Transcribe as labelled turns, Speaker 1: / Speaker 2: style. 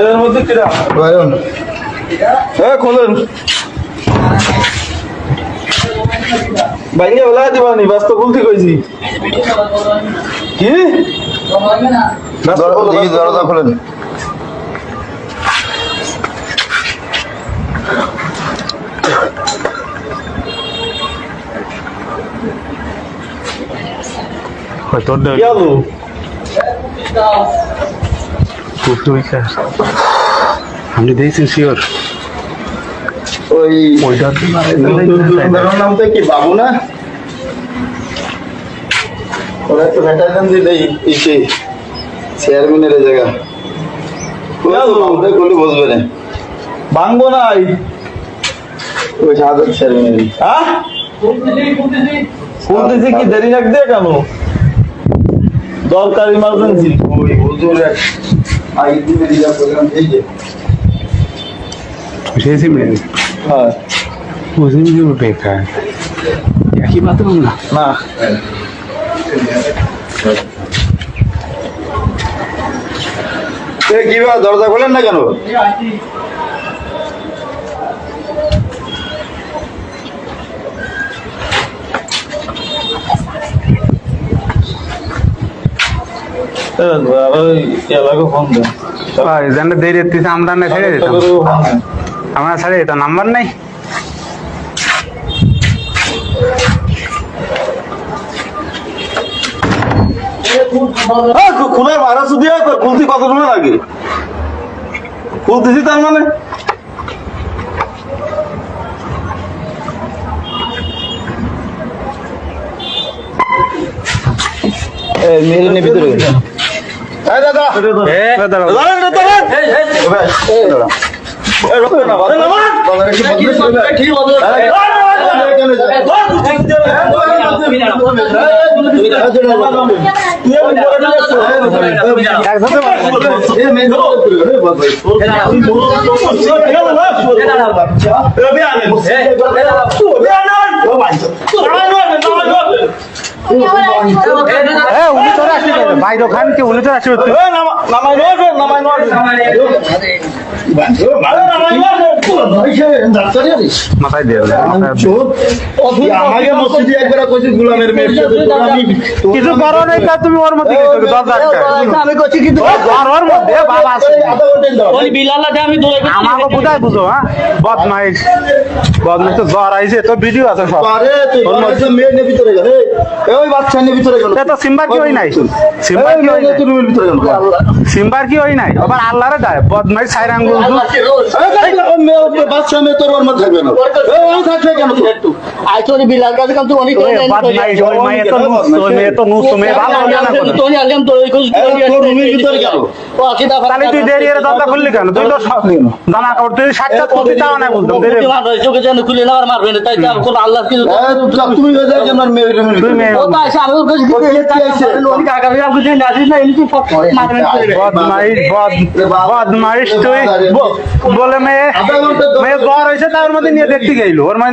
Speaker 1: এর মধ্যে কিরা? হ্যাঁ খোলেন। ভাইয়া বলা দিবানি বাস্তব বলতে কইছি কি? দরজা খোলেন।
Speaker 2: তোর
Speaker 1: কি আলু
Speaker 2: আমি দেখছি শিওর
Speaker 1: ওই নামটা কি বাবু না? ওরা তো ভেটারেন দিলে ইসে চেয়ারম্যানের জায়গা। করলে বসবে না। ভাঙবো নাই ওই চেয়ারম্যানের হ্যাঁ? ফুলতেছি কি দেরি রাখতে কেন? দরকার ইমার্জেন্সি ওই হুজুর দিবে রিজার্ভ প্রোগ্রাম যে।
Speaker 2: সেই সিমে
Speaker 1: হ্যাঁ।
Speaker 2: উসিম যে বেকার। একই বাথরুম না?
Speaker 1: না। এ কি বা দরজা খোলেন না কেন?
Speaker 2: দেরি হচ্ছে আমরা না ছেড়ে দিতাম। আমরা ছেড়ে দিতাম নাম্বার নাই।
Speaker 1: খুলে মারা শুধু খুলতে কত সময় লাগে? খুলতেছি তার মানে? নে ভিতরে।
Speaker 2: একসাথে বাইরে খান কি উনি তো রাখি দেবে। মাথায় দিয়ে দেবে, মাথায় দিয়ে।
Speaker 1: আমাকে মসজিদে একবার কইছিস গুলামের মেয়ের সাথে তোরা আমি
Speaker 2: কিছু করো নাই তা তুমি ওর মধ্যে কিছু দরজা আটকায়।
Speaker 1: আমি কইছি কিন্তু
Speaker 2: ওর মধ্যে বাবা আছে
Speaker 1: আধা ঘণ্টা দাও
Speaker 3: ওই বিলালাতে আমি দৌড়ে
Speaker 2: আমাকে বুঝাই বুঝো হ্যাঁ? বদমাইশ। বদমাইশ তো জ্বর আইছে তো ভিডিও আছে সব।
Speaker 1: আরে তুই বাচ্চা মেয়ে ভিতরে গেল। এই বাচ্চা নে ভিতরে গেল।
Speaker 2: এ সিম্বার কি হই নাই সিম্বার কি হই নাই? সিম্বার কি হই আবার আল্লাহরে দেয় বদমাইশ সাইর আঙ্গুল
Speaker 1: বাচ্চা মেয়ে তোর ওর থাকবে না। ও থাকবে কেন তোর?
Speaker 3: আইসরি বিলাল কাছে কাম তো অনেক
Speaker 2: বদমাইশ ওই মেয়ে তো নুস ওই মেয়ে তো নুস মেয়ে ভালো হবে না
Speaker 3: তোনি তো ওই কই
Speaker 1: তোর রুমের ভিতরে গেল
Speaker 3: ও আকিদা
Speaker 2: তাহলে তুই দেরি এর দরজা খুললি কেন? তুই তো সব কাপড় তুই সাতটা তুই তাও না বলতাম দেরি
Speaker 3: চোখে যেন খুলে না আর মারবে না তাই কোন আল্লাহ কিছু
Speaker 1: এই, তুমি হয়ে মেয়ে
Speaker 2: মেয়ে
Speaker 3: ও ওর কাছে নাজিস না এমনি
Speaker 2: বদমাইশ বদমাইশ তুই। বলে মেয়ে মেয়ে জ্বর হয়েছে তার মধ্যে নিয়ে দেখতে গেল ওর মানে